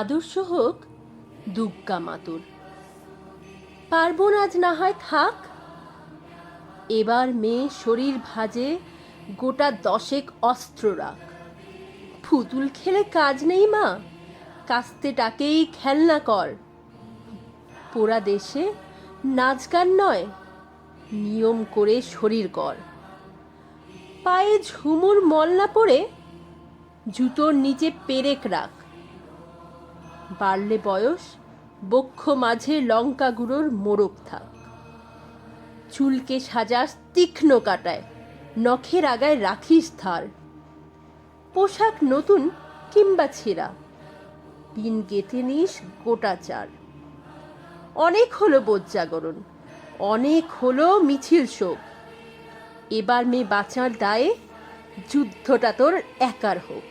আদর্শ হোক, দুগ্গা মাতুর। পার্বণ আজ না হয় থাক, এবার মেয়ে শরীর ভাজে গোটা দশেক অস্ত্র রাখ। ফুতুল খেলে কাজ নেই মা কাস্তেটাকেই খেলনা কর। পোড়া দেশে নাচ গান নয়, নিয়ম করে শরীর কর পায়ে ঝুমুর মল না পড়ে জুতোর নিচে পেরেক রাখ। বাড়লে বয়স, বক্ষ মাঝে লঙ্কা গুঁড়োর মোড়ক থাক। চুলকে সাজাস তীক্ষ্ণ কাটায়, নখের আগায় রাখিস ধার। পোশাক নতুন কিংবা ছেঁড়া পিন গেঁথে নিস গোটা চার। অনেক হলো বোধ জাগরণ, অনেক হলো মিছিল শোক। এবার মেয়ে বাঁচার দায়ে যুদ্ধটা তোর একার হোক।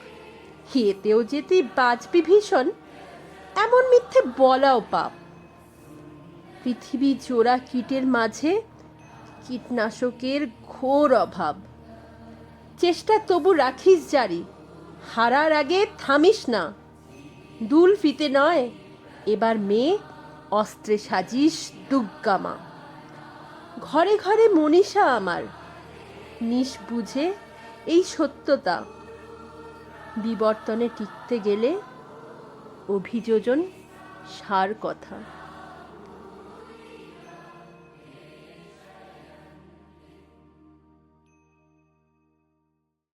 এতেও যে তুই বাঁচবি ভীষণ এমন মিথ্যে বলাও পাপ। পৃথিবী জোড়া কীটের মাঝে কীটনাশকের ঘোর অভাব। চেষ্টা তবু রাখিস জারি, হারার আগে থামিস না। দুল ফিতে নয়, এবার মেয়ে, অস্ত্রে সাজিস দুগ্গামা ঘরে ঘরে মনীষা আমার নিস বুঝে এই সত্যতা। বিবর্তনে টিকতে গেলে অভিযোজন সার কথা।